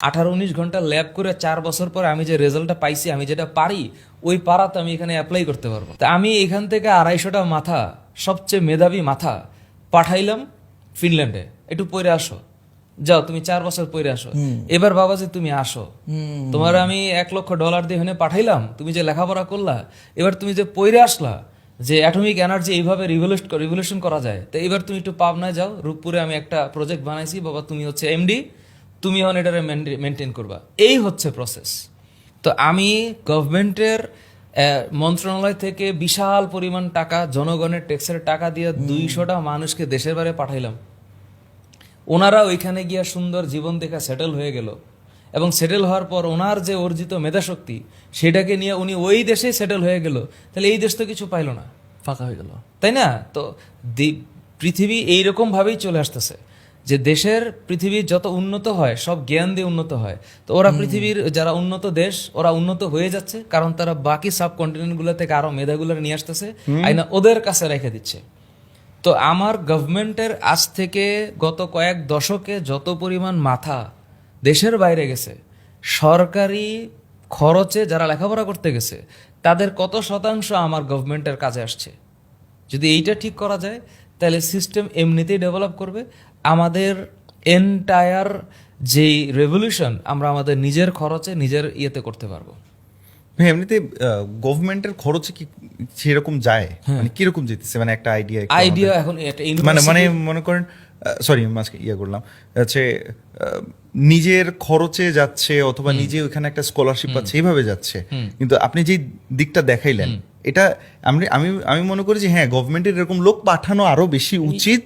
আঠারো উনিশ ঘণ্টা ল্যাব করে চার বছর পর আমি যে রেজাল্টটা পাইছি আমি যেটা পারি ওই পাড়াতে আমি এখানে অ্যাপ্লাই করতে পারব। তা আমি এখান থেকে আড়াইশোটা মাথা সবচেয়ে মেধাবী মাথা পাঠাইলাম ফিনল্যান্ডে। একটু পরে আসো। যাও তুমি চার বছর পরে আসো। এবার বাবাজি তুমি আসো তোমার আমি এক লক্ষ ডলার দিয়ে এখানে পাঠাইলাম তুমি যে লেখাপড়া করলা এবার তুমি যে পরে আসলা যে অ্যাটমিক এনার্জি এইভাবে রিভলিউশন করা যায় তো এবার তুমি একটু পাবনায় যাও। রূপপুরে আমি একটা প্রজেক্ট বানাইছি বাবা তুমি হচ্ছে এমডি তুমি এখন এটারে মেনটেন করবা। এই হচ্ছে প্রসেস তো আমি গভর্নমেন্টের মন্ত্রণালয় থেকে বিশাল পরিমাণ টাকা জনগণের ট্যাক্সের টাকা দিয়ে দুইশোটা মানুষকে দেশের বাইরে পাঠাইলাম। ওনারা ওইখানে গিয়া সুন্দর জীবন দেখা সেটেল হয়ে গেল। এবং সেটেল হওয়ার পর ওনার যে অর্জিত মেধাশক্তি সেটাকে নিয়ে উনি ওই দেশে সেটেল হয়ে গেল। তাহলে এই দেশ তো কিছু পাইলো না। ফাঁকা হয়ে গেল। তাই না? তো দি- পৃথিবী এইরকমভাবেই চলে আসতেছে। যে দেশের পৃথিবী যত উন্নত হয় সব জ্ঞান দিয়ে উন্নত হয়। তো ওরা পৃথিবীর যারা উন্নত দেশ ওরা উন্নত হয়ে যাচ্ছে কারণ তারা বাকি সাব কন্টিনেন্টগুলো থেকে আরও মেধাগুলো নিয়ে আসতেছে। আইনা ওদের কাছে রেখে দিচ্ছে। তো আমার গভর্নমেন্টের আজ থেকে গত কয়েক দশকে যত পরিমাণ মাথা দেশের বাইরে গেছে সরকারি খরচে যারা লেখাপড়া করতে গেছে তাদের কত শতাংশ আমার গভর্নমেন্টের কাজে আসছে। যদি এইটা ঠিক করা যায় তাহলে সিস্টেম এমনিতেই ডেভেলপ করবে আমাদের এন্টায়ার যেই রেভলিউশন আমরা আমাদের নিজের খরচে নিজের ইয়েতে করতে পারব। এমনিতে গভর্নমেন্টের খরচে কি সেরকম যায়? হ্যাঁ। মানে কীরকম যেতেছে? মানে একটা আইডিয়া আইডিয়া এখন মানে মানে মনে করেন সরি মাঝকে ইয়ে করলাম। হচ্ছে নিজের খরচে যাচ্ছে অথবা নিজে ওইখানে একটা স্কলারশিপ পাচ্ছে এইভাবে যাচ্ছে। কিন্তু আপনি যে দিকটা দেখাইলেন এটা আমি আমি আমি মনে করি যে হ্যাঁ গভর্নমেন্টের এরকম লোক পাঠানো আরও বেশি উচিত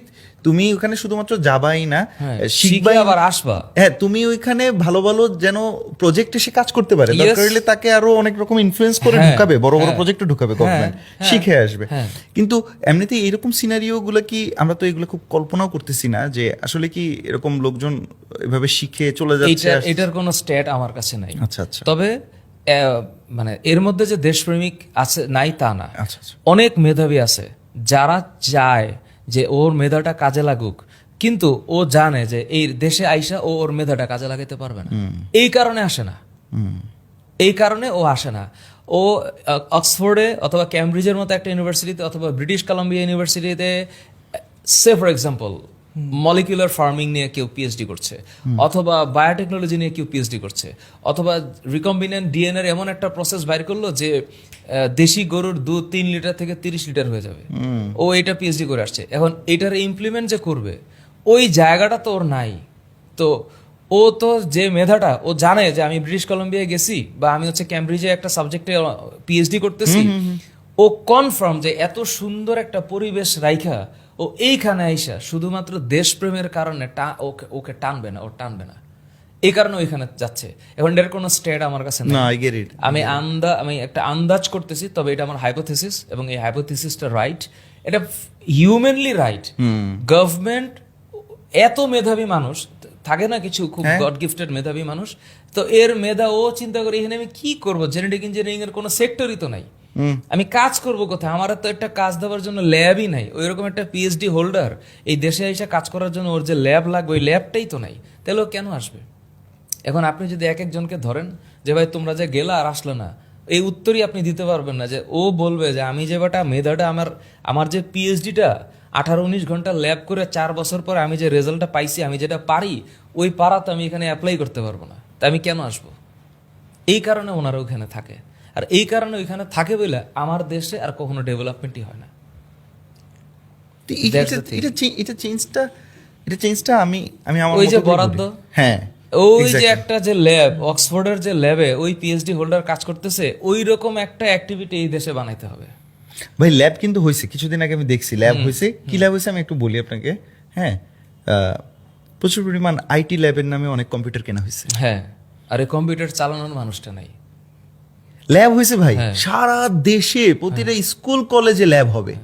তুমি ওখানে শুধুমাত্র যাবাই না হ্যাঁ, শিখবাই আবার আসবা। হ্যাঁ তুমি ওইখানে ভালো ভালো যেন প্রজেক্ট এসে কাজ করতে পারে. দরকার হলে তাকে আরও অনেক রকম ইনফ্লুয়েন্স করে হ্যাঁ, ঢুকাবে বড় বড় প্রজেক্টে ঢুকাবে হ্যাঁ, গভর্নমেন্ট হ্যাঁ, শিখে আসবে। কিন্তু এমনিতে এরকম সিনারিও গুলো কি আমরা তো এগুলো খুব কল্পনাও করতেছি না যে আসলে কি এরকম লোকজন এভাবে শিখে চলে যাচ্ছে এটার কোনো স্ট্যাট আমার কাছে নাই। আচ্ছা আচ্ছা। তবে মানে এর মধ্যে যে দেশপ্রেমিক আছে নাই তা না। আচ্ছা আচ্ছা। অনেক মেধাবী আছে যারা চায় যে ওর মেধাটা কাজে লাগুক। কিন্তু ও জানে যে এই দেশে আইসা ও ওর মেধাটা কাজে লাগাইতে পারবে না। এই কারণে আসে না। এই কারণে ও আসে না। ও অক্সফোর্ডে অথবা ক্যামব্রিজের মতো একটা ইউনিভার্সিটিতে অথবা ব্রিটিশ কলম্বিয়া ইউনিভার্সিটিতে সে ফর এক্সাম্পল মলিকুলার ফার্মিং নিয়ে কেউ পিএইচডি করছে অথবা বায়োটেকনোলজি নিয়ে কেউ পিএইচডি করছে অথবা রিকম্বিনেন্ট ডিএনএর এমন একটা প্রসেস বাইর করল যে দেশি গরুর দুধ তিন লিটার থেকে তিরিশ লিটার হয়ে যাবে। ও এটা পিএইচডি করে আসছে। এখন এটার ইমপ্লিমেন্ট যে করবে ওই জায়গাটা তো ওর নাই। তো ও তো যে মেধাটা ও জানে যে আমি ব্রিটিশ কলম্বিয়ায় গেছি বা আমি হচ্ছে ক্যামব্রিজে একটা সাবজেক্টে পিএইচডি করতেছি ও কনফার্ম যে এত সুন্দর একটা পরিবেশ রাইখা ও এইখানে আইসা শুধুমাত্র দেশপ্রেমের কারণে টা- ওকে ওকে টানবে না ও টানবে না। এই কারণে ওইখানে যাচ্ছে। এখন এর কোনো স্টেট আমার কাছে না আই গেট ইট আমি আন্দা আমি একটা আন্দাজ করতেছি তবে এটা আমার হাইপোথিসিস এবং এই হাইপোথিসিসটা রাইট এটা হিউম্যানলি রাইট গভর্নমেন্ট এত মেধাবী মানুষ থাকে না কিছু খুব হ্যাঁ। গড গিফটেড মেধাবী মানুষ তো এর মেধা ও চিন্তা করে এখানে আমি কি করব? জেনেটিক ইঞ্জিনিয়ারিং এর কোনো সেক্টরই তো নাই। আমি কাজ করব কোথায়? আমার তো একটা কাজ দেওয়ার জন্য ল্যাবই নাই। ওই রকম একটা পিএইচডি হোল্ডার এই দেশে এসে কাজ করার জন্য ওর যে ল্যাব লাগবে, ওই ল্যাবটাই তো নাই। তাহলে ও কেন আসবে? এখন আপনি যদি এক একজনকে ধরেন যে, ভাই, তোমরা যে গেলা আর আসলো না। এই উত্তরই আপনি দিতে পারবেন না যে, ও বলবে যে, আমি যে বেটা মেধাটা আমার আমার যে পিএইচডিটা আঠারো উনিশ ঘণ্টা ল্যাব করে চার বছর পর আমি যে রেজাল্টটা পাইছি, আমি যেটা পারি, ওই পারাতে আমি এখানে অ্যাপ্লাই করতে পারব না। তা আমি কেন আসব? এই কারণে ওনারা ওখানে থাকে। আর এই কারণে ওইখানে থাকে বলে আমার দেশে আর কখনো ডেভেলপমেন্টই হয় না। তো এই- That's এটা the thing. এটা চে- এটা চেঞ্জটা এটা চেঞ্জটা আমি আমি আমার ওই যে বরাদ্দ? হ্যাঁ ওই যে একটা যে ল্যাব অক্সফোর্ডের যে ল্যাবে ওই পিএইচডি হোল্ডার কাজ করতেছে ওই রকম একটা অ্যাক্টিভিটি এই দেশে বানাইতে হবে। ভাই ল্যাব কিন্তু হয়েছে কিছুদিন আগে আমি দেখছি। ল্যাব হয়েছে কি ল্যাব হয়েছে আমি একটু বলি আপনাকে। হ্যাঁ প্রচুর পরিমাণ আইটি ল্যাবের নামে অনেক কম্পিউটার কেনা হয়েছে হ্যাঁ আর এই কম্পিউটার চালানোর মানুষটা নাই। ল্যাব হয়েছে ভাই? হ্যাঁ। সারা দেশে প্রতিটা স্কুল কলেজে ল্যাব হবে।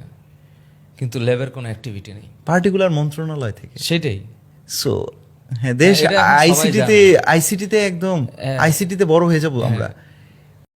কিন্তু ল্যাবের কোনো অ্যাক্টিভিটি নেই। পার্টিকুলার মন্ত্রণালয় থেকে। সেটাই। সো হ্যাঁ দেশ আইসিটিতে আইসিটিতে একদম হ্যাঁ। আইসিটিতে বড় হয়ে যাব আমরা।